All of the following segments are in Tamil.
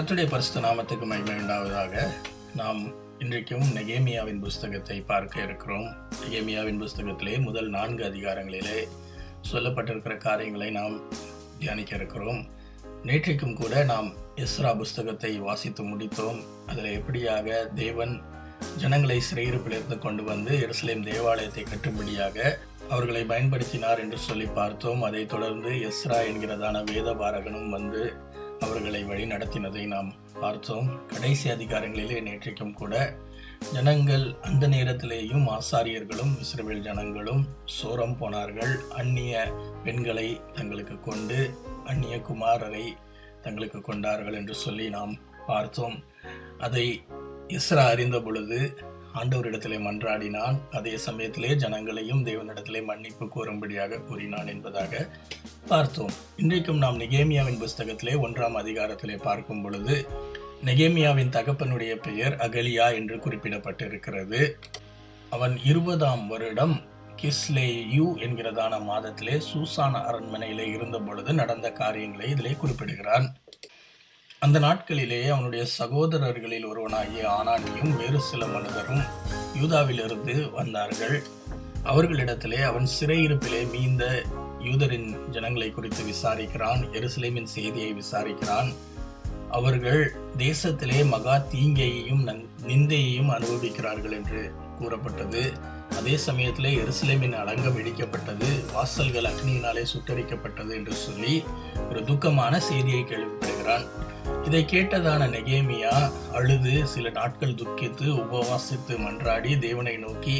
கத்துடைய பரிசுத்த நாமத்துக்கு மகிமை உண்டாவதாக. நாம் இன்றைக்கும் நெகேமியாவின் புஸ்தகத்தை பார்க்க இருக்கிறோம். நெகேமியாவின் புஸ்தகத்திலே முதல் நான்கு அதிகாரங்களிலே சொல்லப்பட்டிருக்கிற காரியங்களை நாம் தியானிக்க இருக்கிறோம். நேற்றைக்கும் கூட நாம் எஸ்ரா புஸ்தகத்தை வாசித்து முடித்தோம். அதில் எப்படியாக தேவன் ஜனங்களை சிறையிருப்பிலிருந்து கொண்டு வந்து எருசலேம் தேவாலயத்தை கட்டும்படியாக அவர்களை பயன்படுத்தினார் என்று சொல்லி பார்த்தோம். அதைத் தொடர்ந்து எஸ்ரா என்கிறதான வேத பாரகனும் வந்து அவர்களை வழி நடத்தினதை நாம் பார்த்தோம். கடைசி அதிகாரங்களிலே நேற்றைக்கும் கூட ஜனங்கள் அந்த நேரத்திலேயும் ஆசாரியர்களும் இஸ்ரவேல் ஜனங்களும் சோரம் போனார்கள். அந்நிய பெண்களை தங்களுக்கு கொண்டு அந்நிய குமாரரை தங்களுக்கு கொண்டார்கள் என்று சொல்லி நாம் பார்த்தோம். அதை இஸ்ரா அறிந்த பொழுது ஆண்டவரிடத்திலே மன்றாடினான். அதே சமயத்திலே ஜனங்களையும் தேவனிடத்திலே மன்னிப்பு கோரும்படியாக கூறினான் என்பதாக பார்த்தோம். இன்றைக்கும் நாம் நெகேமியாவின் புஸ்தகத்திலே ஒன்றாம் அதிகாரத்திலே பார்க்கும் பொழுது நெகேமியாவின் தகப்பனுடைய பெயர் அகலியா என்று குறிப்பிடப்பட்டிருக்கிறது. அவன் இருபதாம் வருடம் கிஸ்லேயு என்கிறதான மாதத்திலே சூசான அரண்மனையிலே இருந்த பொழுது நடந்த காரியங்களை இதிலே குறிப்பிடுகிறான். அந்த நாட்களிலே அவனுடைய சகோதரர்களில் ஒருவனாகிய ஆனானியும் வேறு சில மனிதரும் யூதாவிலிருந்து வந்தார்கள். அவர்களிடத்திலே அவன் சிறையிருப்பிலே மீந்த யூதரின் ஜனங்களை குறித்து விசாரிக்கிறான் எருசலேமின் செய்தியை விசாரிக்கிறான். அவர்கள் தேசத்திலே மகா தீங்கையையும் நன்- நிந்தையையும் அனுபவிக்கிறார்கள் என்று கூறப்பட்டது. அதே சமயத்திலே எருசலேமின் அலங்கம் இடிக்கப்பட்டது வாசல்கள் அக்னியினாலே சுட்டரிக்கப்பட்டது என்று சொல்லி ஒரு துக்கமான செய்தியை கேள்விப்படுகிறான். இதை கேட்டதான நெகேமியா அழுது சில நாட்கள் துக்கித்து உபவாசித்து மன்றாடி தேவனை நோக்கி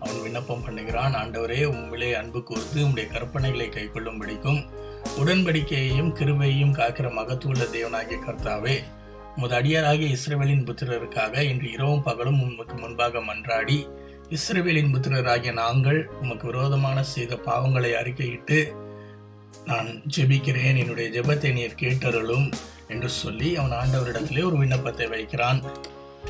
அவன் விண்ணப்பம் பண்ணுகிறான் ஆண்டவரே உம்மிலே அன்பு கோர்த்து உம்முடைய கற்பனைகளை கைக்கொள்ளும்படிக்கும் உடன்படிக்கையையும் கிருபையையும் காக்கிற மகத்துள்ள தேவனாகிய கர்த்தாவே உமது அடியாராகிய இஸ்ரவேலின் புத்திரருக்காக இன்று இரவும் பகலும் உமக்கு முன்பாக மன்றாடி இஸ்ரேவேலின் புத்திரராகிய நாங்கள் உமக்கு விரோதமான செய்த பாவங்களை அறிக்கையிட்டு நான் ஜெபிக்கிறேன். என்னுடைய ஜெபத்தை நீர் கேட்டருளும். என்று சொல்லி அவன் ஆண்டவரிடத்திலே ஒரு விண்ணப்பத்தை வைக்கிறான்.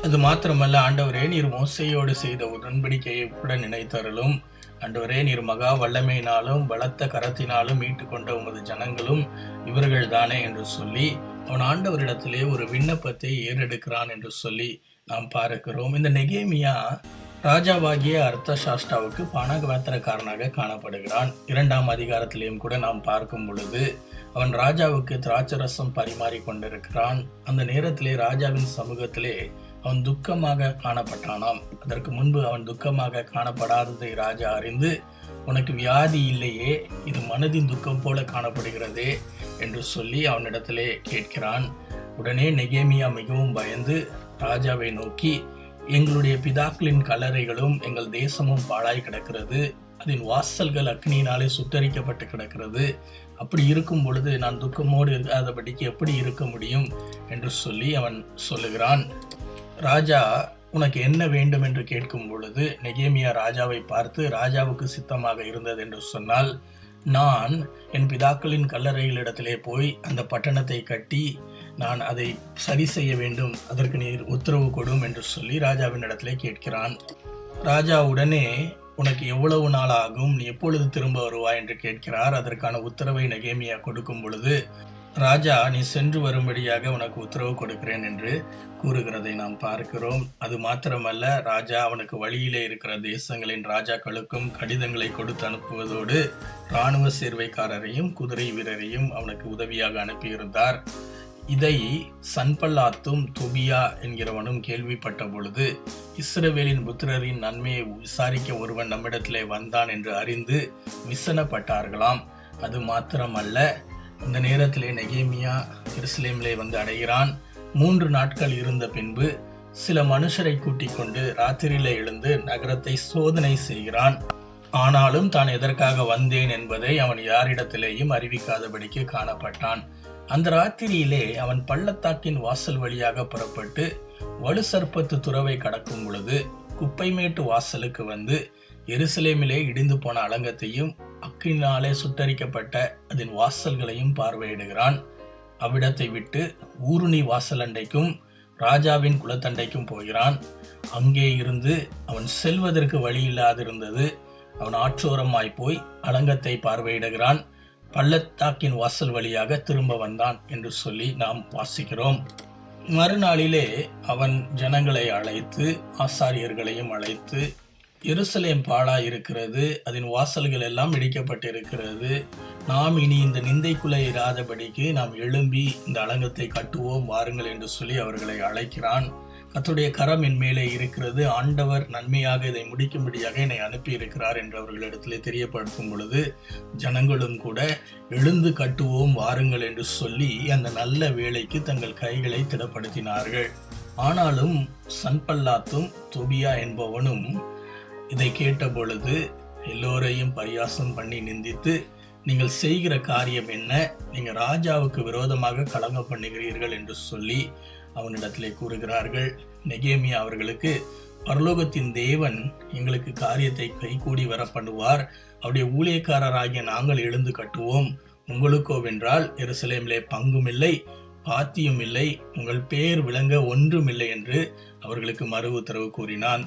அது மாத்திரமல்ல ஆண்டவரே நீர் மோசையோடு செய்த உடன்படிக்கையை கூட நினைத்தருளும். ஆண்டவரே நீர் மகா வல்லமையினாலும் பலத்த கரத்தினாலும் மீட்டு கொண்ட உமது ஜனங்களும் இவர்கள் தானே என்று சொல்லி அவன் ஆண்டவரிடத்திலே ஒரு விண்ணப்பத்தை ஏறெடுக்கிறான் என்று சொல்லி நாம் பார்க்கிறோம். இந்த நெகேமியா ராஜாவாகிய அர்த்த சாஸ்டாவுக்கு பானகவேத்திரக்காரனாக காணப்படுகிறான். இரண்டாம் அதிகாரத்திலேயும் கூட நாம் பார்க்கும் பொழுது அவன் ராஜாவுக்கு திராட்சரசம் பரிமாறி கொண்டிருக்கிறான் அந்த நேரத்திலே ராஜாவின் சமூகத்திலே அவன் துக்கமாக காணப்பட்டானாம். அதற்கு முன்பு அவன் துக்கமாக காணப்படாததை ராஜா அறிந்து உனக்கு வியாதி இல்லையே இது மனதின் துக்கம் போல காணப்படுகிறதே என்று சொல்லி அவனிடத்திலே கேட்கிறான். உடனே நெகேமியா மிகவும் பயந்து ராஜாவை நோக்கி எங்களுடைய பிதாக்களின் கல்லறைகளும் எங்கள் தேசமும் பாழாய் கிடக்கிறது. அதன் வாசல்கள் அக்னியினாலே சுட்டரிக்கப்பட்டு கிடக்கிறது. அப்படி இருக்கும் பொழுது நான் துக்கமோடு இல்லாதபடிக்கு எப்படி இருக்க முடியும் என்று சொல்லி அவன் சொல்லுகிறான். ராஜா உனக்கு என்ன வேண்டும் என்று கேட்கும் பொழுது நெகேமியா ராஜாவை பார்த்து ராஜாவுக்கு சித்தமாக இருந்தது என்று சொன்னால் நான் என் பிதாக்களின் கல்லறைகளிடத்திலே போய் அந்த பட்டணத்தை கட்டி நான் அதை சரி செய்ய வேண்டும் அதற்கு நீர் உத்தரவு கொடும் என்று சொல்லி ராஜாவின் இடத்திலே கேட்கிறான். ராஜா உடனே உனக்கு எவ்வளவு நாள் ஆகும் நீ எப்பொழுது திரும்ப வருவாய்? என்று கேட்கிறார். அதற்கான உத்தரவை நெகேமியா கொடுக்கும் பொழுது ராஜா நீ சென்று வரும்படியாக உனக்கு உத்தரவு கொடுக்கிறேன் என்று கூறுகிறதை நாம் பார்க்கிறோம். அது மாத்திரமல்ல ராஜா அவனுக்கு வழியிலே இருக்கிற தேசங்களின் ராஜாக்களுக்கும் கடிதங்களை கொடுத்து அனுப்புவதோடு இராணுவ சேர்வைக்காரரையும் குதிரை வீரரையும் அவனுக்கு உதவியாக அனுப்பியிருந்தார். இதை சன்பல்லாத்தும் துபியா என்கிறவனும் கேள்விப்பட்ட பொழுது இஸ்ரவேலின் புத்திரரின் நன்மையை விசாரிக்க ஒருவன் நம்மிடத்திலே வந்தான் என்று அறிந்து விசனப்பட்டார்களாம். அது மாத்திரமல்ல இந்த நேரத்திலே நெகேமியா எருசலேமிலே வந்து அடைகிறான். மூன்று நாட்கள் இருந்த பின்பு சில மனுஷரை கூட்டிக் கொண்டு ராத்திரியிலே எழுந்து நகரத்தை சோதனை செய்கிறான். ஆனாலும் தான் எதற்காக வந்தேன் என்பதை அவன் யாரிடத்திலேயும் அறிவிக்காதபடிக்கு காணப்பட்டான். அந்த ராத்திரியிலே அவன் பள்ளத்தாக்கின் வாசல் வழியாக புறப்பட்டு வலு சர்ப்பத்து துறவை கடக்கும் பொழுது குப்பைமேட்டு வாசலுக்கு வந்து எருசலேமிலே இடிந்து போன அலங்கத்தையும் அக்கினாலே சுட்டரிக்கப்பட்ட அதன் வாசல்களையும் பார்வையிடுகிறான். அவ்விடத்தை விட்டு ஊருணி வாசலண்டைக்கும் ராஜாவின் குலத்தண்டைக்கும் போகிறான். அங்கே இருந்து அவன் செல்வதற்கு வழி இல்லாதிருந்தது அவன் ஆற்றோரமாய் போய் அலங்கத்தை பார்வையிடுகிறான். பள்ளத்தாக்கின் வாசல் வழியாக திரும்ப வந்தான் என்று சொல்லி நாம் வாசிக்கிறோம். மறுநாளிலே அவன் ஜனங்களை அழைத்து ஆசாரியர்களையும் அழைத்து எருசலேம் பாழா இருக்கிறது அதன் வாசல்கள் எல்லாம் இடிக்கப்பட்டிருக்கிறது. நாம் இனி இந்த நிந்தைக்குள்ளே இராதபடிக்கு நாம் எழும்பி இந்த அலங்கத்தை கட்டுவோம் வாருங்கள் என்று சொல்லி அவர்களை அழைக்கிறான். கத்துடைய கரம் என் மேலே இருக்கிறது. ஆண்டவர் நன்மையாக இதை முடிக்கும்படியாக என்னை அனுப்பியிருக்கிறார் என்று அவர்களிடத்திலே தெரியப்படுத்தும் பொழுது ஜனங்களும் கூட எழுந்து கட்டுவோம் வாருங்கள் என்று சொல்லி அந்த நல்ல வேலைக்கு தங்கள் கைகளை திடப்படுத்தினார்கள். ஆனாலும் சன்பல்லாத்தும் தொபியா என்பவனும் இதை கேட்ட பொழுது எல்லோரையும் பரியாசம் பண்ணி நிந்தித்து நீங்கள் செய்கிற காரியம் என்ன? நீங்கள் ராஜாவுக்கு விரோதமாக கலங்க பண்ணுகிறீர்கள் என்று சொல்லி அவனிடத்திலே கூறுகிறார்கள் நெகேமியா அவர்களுக்கு பரலோகத்தின் தேவன் எங்களுக்கு காரியத்தை கைகூடி வர பண்ணுவார் அவருடைய ஊழியக்காரராகிய நாங்கள் எழுந்து கட்டுவோம். உங்களுக்கோ வென்றால் எருசலேமிலே பங்கும் இல்லை பாத்தியும் இல்லை உங்கள் பேர் விளங்க ஒன்றும் இல்லை என்று அவர்களுக்கு மறு உத்தரவு கூறினான்.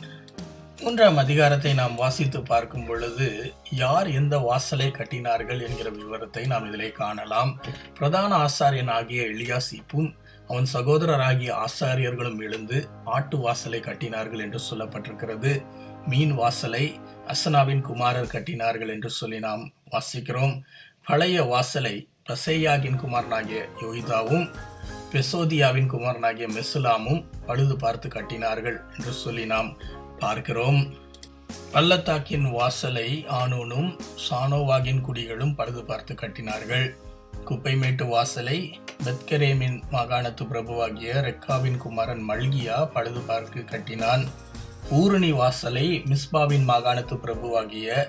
மூன்றாம் அதிகாரத்தை நாம் வாசித்து பார்க்கும் பொழுது யார் எந்த வாசலை கட்டினார்கள் என்கிற விவரத்தை நாம் இதிலே காணலாம். பிரதான ஆசாரியன் ஆகிய எலியாசிப்பும் அவன் சகோதரராகிய ஆசாரியர்களும் எழுந்து ஆட்டு வாசலை கட்டினார்கள் என்று சொல்லப்பட்டிருக்கிறது. மீன் வாசலை அசனாவின் குமாரர் கட்டினார்கள் என்று சொல்லி நாம் வாசிக்கிறோம். பழைய வாசலை பசையாகின் குமாரனாகிய யோகிதாவும் பெசோதியாவின் குமாரனாகிய மெசுலாமும் பழுது பார்த்து கட்டினார்கள் என்று சொல்லி நாம் பார்க்கிறோம். பள்ளத்தாக்கின் வாசலை ஆனூனும் சானோவாகின் குடிகளும் பழுது பார்த்து கட்டினார்கள். குப்பைமேட்டு வாசலை பெத்கரேமின் மாகாணத்து பிரபுவாகிய ரெக்காவின் குமாரன் மல்கியா பழுது பார்த்து கட்டினான். ஊரணி வாசலை மிஸ்பாவின் மாகாணத்து பிரபுவாகிய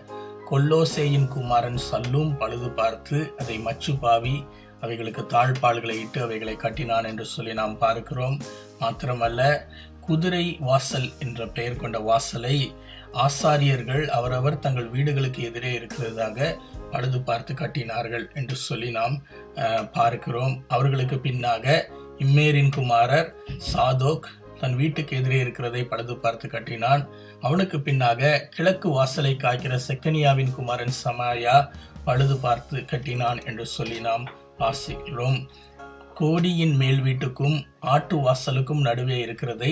கொல்லோசேயின் குமாரன் சல்லும் பழுது பார்த்து அதை மச்சு பாவி அவைகளுக்கு தாழ்பால்களை இட்டு அவைகளை கட்டினான் என்று சொல்லி நாம் பார்க்கிறோம். மாத்திரமல்ல குதிரை வாசல் என்ற பெயர் கொண்ட வாசலை ஆசாரியர்கள் அவரவர் தங்கள் வீடுகளுக்கு எதிரே இருக்கிறதாக பழுது பார்த்து கட்டினார்கள் என்று சொல்லி நாம் பார்க்கிறோம். அவர்களுக்கு பின்னாக இம்மேரின் குமாரர் சாதோக் தன் வீட்டுக்கு எதிரே இருக்கிறதை பழுது பார்த்து கட்டினான். அவனுக்கு பின்னாக கிழக்கு வாசலை காய்க்கிற செக்கனியாவின் குமாரன் சமாயா பழுது பார்த்து கட்டினான் என்று சொல்லி நாம் வாசிக்கிறோம். கோடியின் மேல் வீட்டுக்கும் ஆட்டு வாசலுக்கும் நடுவே இருக்கிறதை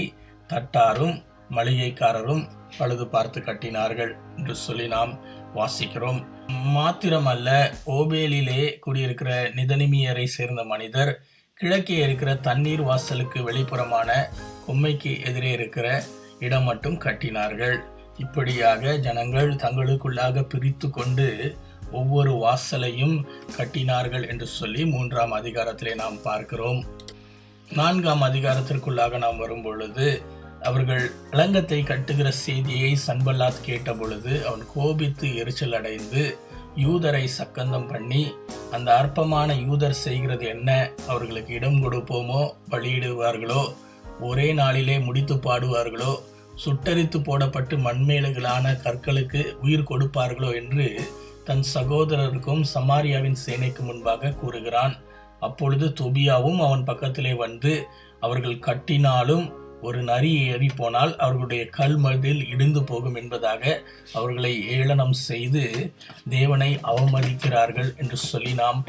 தட்டாரும் மளிகைக்காரரும் பழுது பார்த்து கட்டினார்கள் என்று சொல்லி நாம் வாசிக்கிறோம். மாத்திரமல்ல ஓபேலிலே குடியிருக்கிற நிதனிமியரை சேர்ந்த மனிதர் கிழக்கே இருக்கிற தண்ணீர் வாசலுக்கு வெளிப்புறமான கொம்மைக்கு எதிரே இருக்கிற இடம் மட்டும் கட்டினார்கள். இப்படியாக ஜனங்கள் தங்களுக்குள்ளாக பிரித்து கொண்டு ஒவ்வொரு வாசலையும் கட்டினார்கள் என்று சொல்லி மூன்றாம் அதிகாரத்திலே நாம் பார்க்கிறோம். நான்காம் அதிகாரத்திற்குள்ளாக நாம் வரும் பொழுது அவர்கள் அலங்கத்தை கட்டுகிற செய்தியை சன்பல்லாத் கேட்டபொழுது அவன் கோபித்து எரிச்சல் அடைந்து யூதரை சக்கந்தம் பண்ணி அந்த அற்பமான யூதர் செய்கிறது என்ன? அவர்களுக்கு இடம் கொடுப்போமோ? பலியிடுவார்களோ? ஒரே நாளிலே முடித்து பாடுவார்களோ? சுட்டரித்து போடப்பட்டு மண்மேலுகளான கற்களுக்கு உயிர் கொடுப்பார்களோ? என்று தன் சகோதரருக்கும் சமாரியாவின் சேனைக்கு முன்பாக கூறுகிறான். அப்பொழுது தொபியாவும் அவன் பக்கத்திலே வந்து அவர்கள் கட்டினாலும் ஒரு நரி ஏறி போனால் அவர்களுடைய கல்மதில் இடிந்து போகும் என்பதாக அவர்களை ஏளனம் செய்து தேவனை அவமதிக்கிறார்கள் என்று சொல்லி நாம்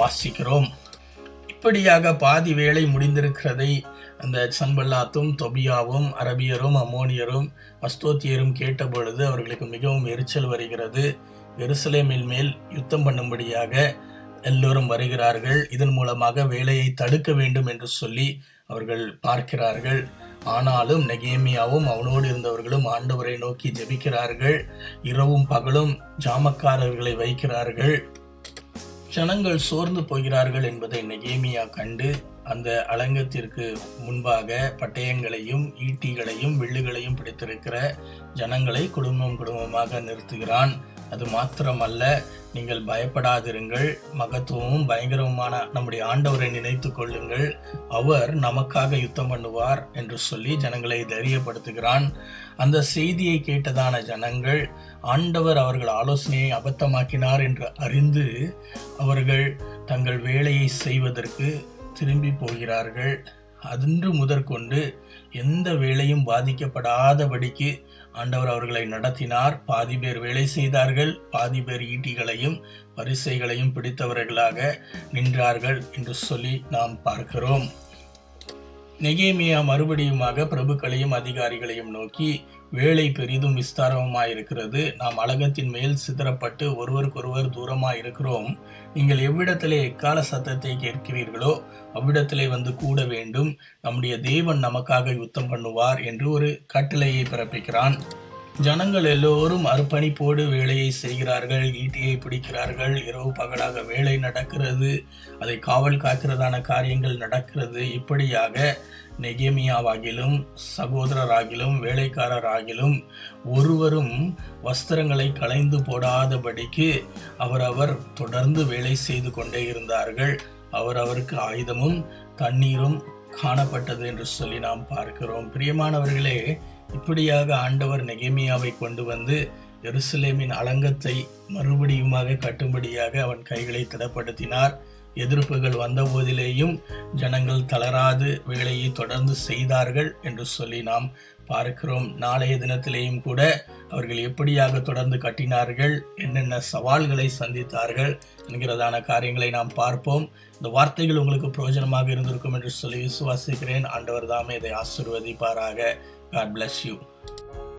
வாசிக்கிறோம். இப்படியாக பாதி வேலை முடிந்திருக்கிறதை அந்த சன்பல்லாத்தும் தொபியாவும் அரபியரும் அமோனியரும் அஸ்தோத்தியரும் கேட்ட பொழுது அவர்களுக்கு மிகவும் எரிச்சல் வருகிறது. எருசலேமின் மேல் யுத்தம் பண்ணும்படியாக எல்லோரும் வருகிறார்கள். இதன் மூலமாக வேலையை தடுக்க வேண்டும் என்று சொல்லி அவர்கள் பார்க்கிறார்கள். ஆனாலும் நெகேமியாவும் அவனோடு இருந்தவர்களும் ஆண்டவரை நோக்கி ஜெபிக்கிறார்கள். இரவும் பகலும் ஜாமக்காரர்களை வைக்கிறார்கள். ஜனங்கள் சோர்ந்து போகிறார்கள் என்பதை நெகேமியா கண்டு அந்த அலங்கத்திற்கு முன்பாக பட்டயங்களையும் ஈட்டிகளையும் வில்லுகளையும் பிடித்திருக்கிற ஜனங்களை குடும்பம் குடும்பமாக நிறுத்துகிறான். அது மாத்திரமல்ல நீங்கள் பயப்படாதிருங்கள் மகத்துவமும் பயங்கரமான நம்முடைய ஆண்டவரை நினைத்து கொள்ளுங்கள். அவர் நமக்காக யுத்தம் பண்ணுவார் என்று சொல்லி ஜனங்களை தைரியப்படுத்துகிறான். அந்த செய்தியை கேட்டதான ஜனங்கள் ஆண்டவர் அவர்கள் ஆலோசனையை அபத்தமாக்கினார் என்று அறிந்து அவர்கள் தங்கள் வேலையை செய்வதற்கு திரும்பி போகிறார்கள். அன்று முதற்கொண்டு எந்த வேலையும் பாதிக்கப்படாதபடிக்கு ஆண்டவர் அவர்களை நடத்தினார். பாதி பேர் வேலை செய்தார்கள். பாதி பேர் ஈட்டிகளையும் வரிசைகளையும் பிடித்தவர்களாக நின்றார்கள் என்று சொல்லி நாம் பார்க்கிறோம். நெகேமியா மறுபடியுமாக பிரபுக்களையும் அதிகாரிகளையும் நோக்கி வேலை பெரிதும் விஸ்தாரமாயிருக்கிறது. நாம் அலகத்தின் மேல் சிதறப்பட்டு ஒருவருக்கொருவர் தூரமாக இருக்கிறோம் நீங்கள் எவ்விடத்திலே எக்கால சத்தத்தை கேட்கிறீர்களோ அவ்விடத்திலே வந்து கூட வேண்டும். நம்முடைய தேவன் நமக்காக யுத்தம் பண்ணுவார் என்று ஒரு கட்டளையை பிறப்பிக்கிறான். ஜனங்கள் எல்லோரும் அர்ப்பணிப்போடு வேலையை செய்கிறார்கள் ஈட்டியை பிடிக்கிறார்கள். இரவு பகலாக வேலை நடக்கிறது அதை காவல் காக்கிறதான காரியங்கள் நடக்கிறது. இப்படியாக நெகேமியாவாகிலும் சகோதரராகிலும் வேலைக்காரராகிலும் ஒருவரும் வஸ்திரங்களை களைந்து போடாதபடிக்கு அவரவர் தொடர்ந்து வேலை செய்து கொண்டே இருந்தார்கள். அவரவருக்கு ஆயுதமும் தண்ணீரும் காணப்பட்டது என்று சொல்லி நாம் பார்க்கிறோம். பிரியமானவர்களே இப்படியாக ஆண்டவர் நெகேமியாவை கொண்டு வந்து எருசலேமின் அலங்கத்தை மறுபடியுமாக கட்டும்படியாக அவன் கைகளை திடப்படுத்தினார். எதிர்ப்புகள் வந்தபோதிலேயும் ஜனங்கள் தளராது வேலையை தொடர்ந்து செய்தார்கள் என்று சொல்லி நாம் பார்க்கிறோம். நாளைய தினத்திலேயும் கூட அவர்கள் எப்படியாக தொடர்ந்து கட்டினார்கள் என்னென்ன சவால்களை சந்தித்தார்கள் என்கிறதான காரியங்களை நாம் பார்ப்போம். இந்த வார்த்தைகள் உங்களுக்கு பிரயோஜனமாக இருந்திருக்கும் என்று சொல்லி விசுவாசிக்கிறேன். ஆண்டவர் தாமே இதை ஆசிர்வதிப்பாராக. God bless you.